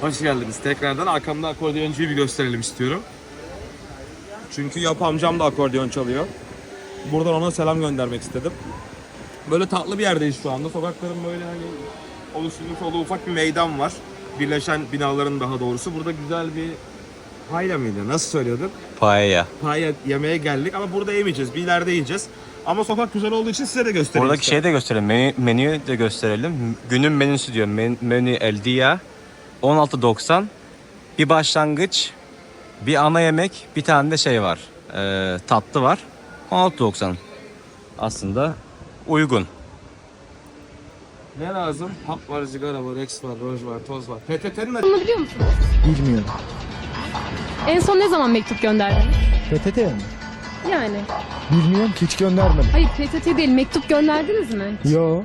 Hoş geldiniz tekrardan. Arkamda akordeoncuyu bir gösterelim istiyorum. Çünkü Yap amcam da akordeon çalıyor. Buradan ona selam göndermek istedim. Böyle tatlı bir yerdeyiz şu anda. Sokakların böyle hani oluşturmuş olduğu ufak bir meydan var. Birleşen binaların daha doğrusu. Burada güzel bir payla mıydı? Nasıl söylüyorduk? Paella. Paya yemeğe geldik ama burada yemeyeceğiz. Bir ileride yiyeceğiz. Ama sokak güzel olduğu için size de göstereyim. Buradaki istedim. şeyi de gösterelim. Menü, menüyü de gösterelim. Günün menüsü diyor. Men, menü El Dia. 16.90. Bir başlangıç, bir ana yemek, bir tane de şey var. Ee, tatlı var. 16.90. Aslında uygun. Ne lazım? Hap var, sigara var, Rex var, roj var, toz var. PTT'nin Bunu biliyor musunuz? Bilmiyorum. En son ne zaman mektup gönderdiniz? PTT mi? Yani. Bilmiyorum ki hiç göndermedim. Hayır PTT değil mektup gönderdiniz mi? Yo.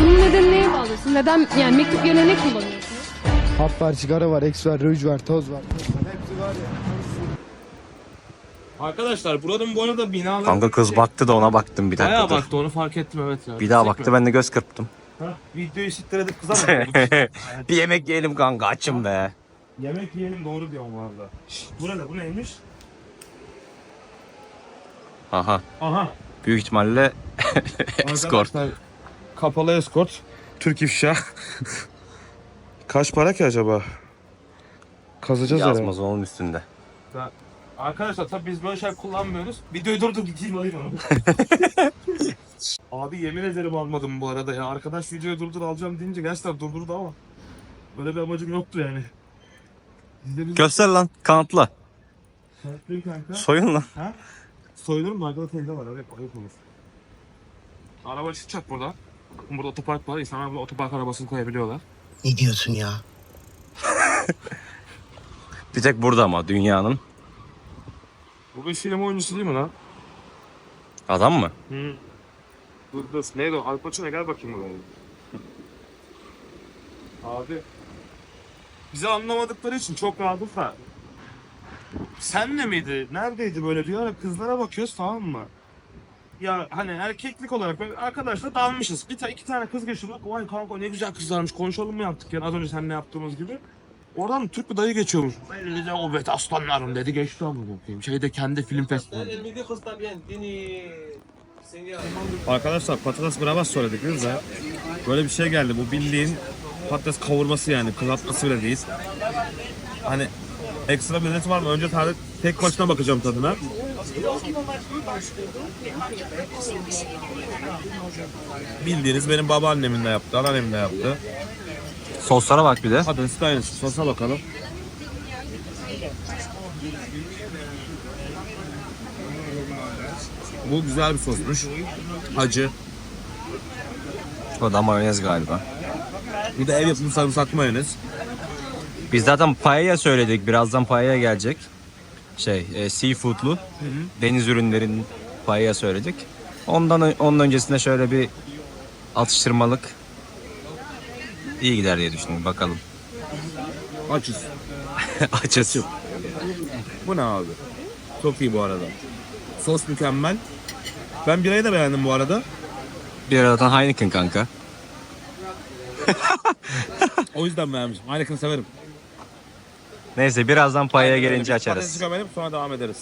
Bunun nedeni neye bağlıyorsun? Neden yani mektup yerine ne kullanıyorsunuz? Hap var, sigara var, eks var, ruj var, toz var. Hepsi var ya. Arkadaşlar buranın bu arada binaları... Kanka kız baktı da ona baktım bir Bayağı dakika. dur. baktı onu fark ettim evet ya. Bir daha Çekme. baktı ben de göz kırptım. Ha, videoyu siktir edip kıza mı? bir yemek yiyelim kanka açım be. Yemek yiyelim doğru diyorum bu arada. Şşt, bu ne bu neymiş? Aha. Aha. Büyük ihtimalle escort. Arkadaşlar, Kapalı eskort. Türk ifşa. Kaç para ki acaba? Kazacağız herhalde. Yazmaz onun üstünde. Arkadaşlar tabii biz böyle şey kullanmıyoruz. Videoyu durdur gideyim alayım onu. Abi yemin ederim almadım bu arada ya. Arkadaş videoyu durdur alacağım deyince gerçekten durdurdu ama. Böyle bir amacım yoktu yani. Biz de biz Göster lan kanıtla. Saatlik kanka. Soyun lan. Ha? Soyulur mu? Arkada teyze var. Evet ayıp olur. Araba çıkacak burada. Burada otopark var. İnsanlar burada otopark arabasını koyabiliyorlar. Ne diyorsun ya? Bir tek burada ama dünyanın. Bu bir film oyuncusu değil mi lan? Adam mı? Hı. Dur dur. Neydi o? Al Pacino gel bakayım buraya. Abi. Bizi anlamadıkları için çok rahatız da. Senle miydi? Neredeydi böyle diyor. Kızlara bakıyoruz tamam mı? Ya hani erkeklik olarak böyle arkadaşla dalmışız. Bir ta iki tane kız geçiyor. Vay kanka ne güzel kızlarmış. Konuşalım mı yaptık yani az önce seninle yaptığımız gibi. Oradan Türk bir dayı geçiyormuş. Ben de o bet aslanlarım dedi geçti ama bakayım. Şeyde kendi film festivali. Arkadaşlar patates bravas söyledik biz de. Böyle bir şey geldi. Bu bildiğin patates kavurması yani. Kızartması bile değil. Hani ekstra bir var mı? Önce tane tek başına bakacağım tadına. Bildiğiniz benim babaannemin de yaptı, anneannemin de yaptı. Soslara bak bir de. Patates de aynısı. Sosa bakalım. Bu güzel bir sosmuş. Acı. O da mayonez galiba. Bu da ev yapımı sarımsaklı mayonez. Biz zaten paella söyledik. Birazdan paella gelecek. Şey, e, seafoodlu. Deniz ürünlerin paella söyledik. Ondan onun öncesinde şöyle bir atıştırmalık iyi gider diye düşündüm. Bakalım. Açız. Açız. Bu ne abi? Çok iyi bu arada. Sos mükemmel. Ben birayı da beğendim bu arada. Bir aradan Heineken kanka. O yüzden beğenmişim. Heineken severim. Neyse birazdan paella gelince Patatesi açarız. gömelim sonra devam ederiz.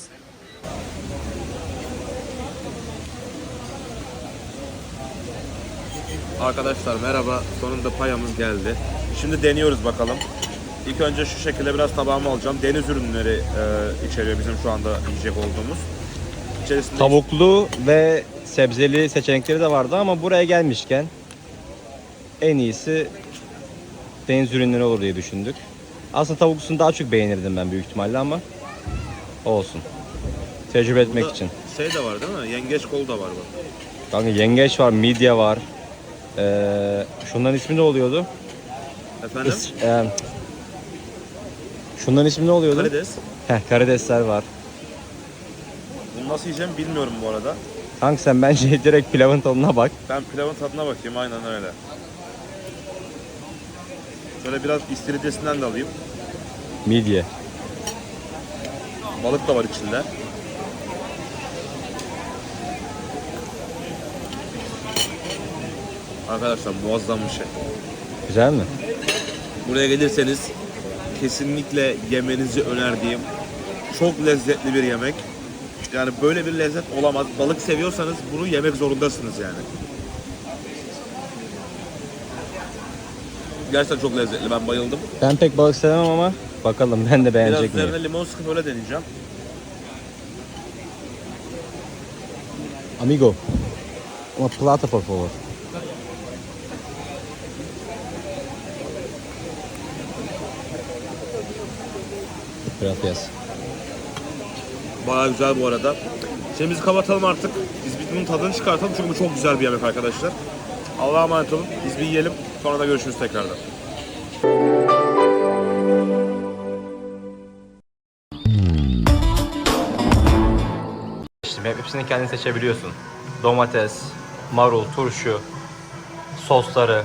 Arkadaşlar merhaba. Sonunda payamız geldi. Şimdi deniyoruz bakalım. İlk önce şu şekilde biraz tabağıma alacağım. Deniz ürünleri e, içeriyor bizim şu anda yiyecek olduğumuz. İçerisinde Tavuklu ve sebzeli seçenekleri de vardı ama buraya gelmişken en iyisi deniz ürünleri olur diye düşündük. Aslında tavuklusunu daha çok beğenirdim ben büyük ihtimalle ama olsun. Tecrübe etmek Burada için. Şey de var değil mi? Yengeç kol da var bak. Kanka yengeç var, midye var. Ee, şunların ismi ne oluyordu? Efendim? İs- e, şunların ismi ne oluyordu? Karides. Heh, karidesler var. Bunu nasıl yiyeceğim bilmiyorum bu arada. Kanka sen bence direkt pilavın tadına bak. Ben pilavın tadına bakayım aynen öyle. Şöyle biraz istiridyesinden de alayım. Midye. Balık da var içinde. Arkadaşlar muazzam bir şey. Güzel mi? Buraya gelirseniz kesinlikle yemenizi önerdiğim çok lezzetli bir yemek. Yani böyle bir lezzet olamaz. Balık seviyorsanız bunu yemek zorundasınız yani. Gerçekten çok lezzetli. Ben bayıldım. Ben pek balık sevmem ama bakalım ben de Biraz beğenecek miyim? üzerine limon sıkıp öyle deneyeceğim. Amigo. Uma plata por favor. Gracias. Bayağı güzel bu arada. Şimdi biz kapatalım artık. Biz bunun tadını çıkartalım çünkü bu çok güzel bir yemek arkadaşlar. Allah'a emanet olun. Biz bir yiyelim. Sonra da görüşürüz tekrardan. İşte hepsini kendin seçebiliyorsun. Domates, marul, turşu, sosları.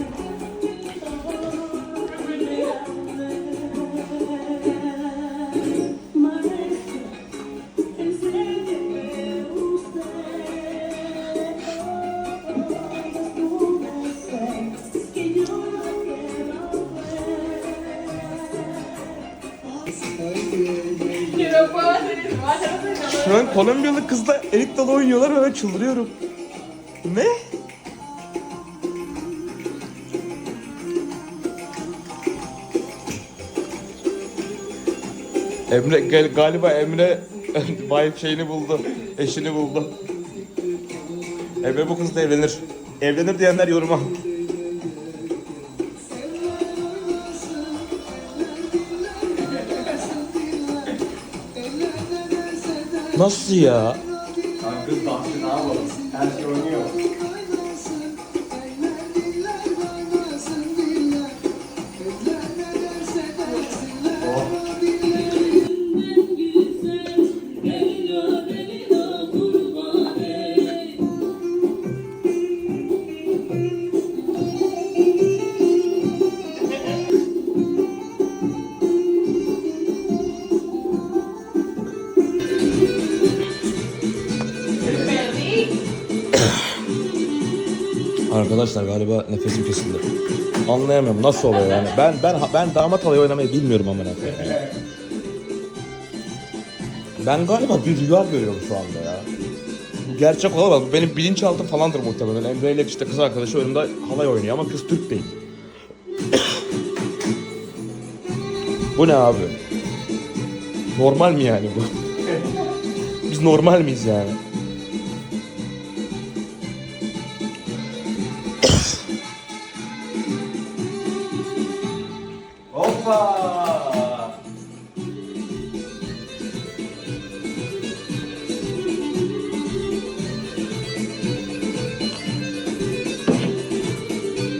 Şu an Kolombiyalı kızla elit dalı oynuyorlar ve ben çıldırıyorum. Ne? Emre gal- galiba Emre wife şeyini buldu. Eşini buldu. Emre bu kızla evlenir. Evlenir diyenler yoruma. Nasıl ya? Arkadaşlar galiba nefesim kesildi. Anlayamıyorum nasıl oluyor yani. Ben ben ben damat alayı oynamayı bilmiyorum amına koyayım. Ben galiba bir rüya görüyorum şu anda ya. Bu gerçek olamaz. Bu benim bilinçaltım falandır muhtemelen. Emre ile işte kız arkadaşı önümde halay oynuyor ama kız Türk değil. bu ne abi? Normal mi yani bu? Biz normal miyiz yani? Hoppa!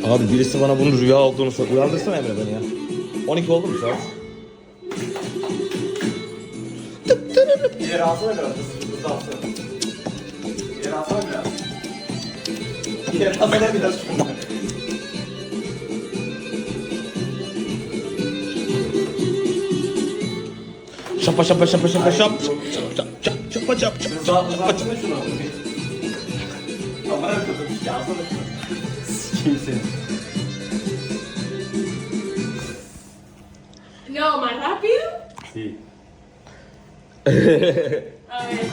Abi birisi bana bunun rüya olduğunu söyledi. Uyandırsana Emre beni ya. 12 oldu mu saat? İleri alsana biraz. Hızlı alsana. Biraz. İleri alsana biraz. Şapa şapa şapa şapa şap. Şap şap şap şapa şap şap. Hızlı hızlı alsana şunu. Kamera kızım. Alsana şunu. Sikeyim seni. No, más rápido. Sí. A ver.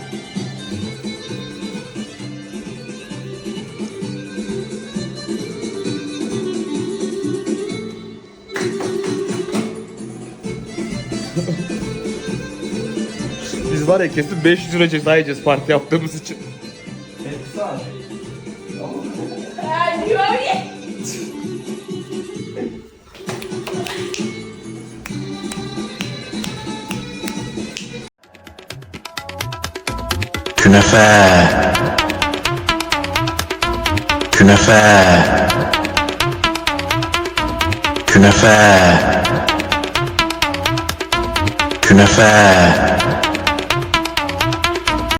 Var ya kesin 500 lira ceza yiyeceğiz parti yaptığımız için. Künefe. Künefe. Künefe. Künefe.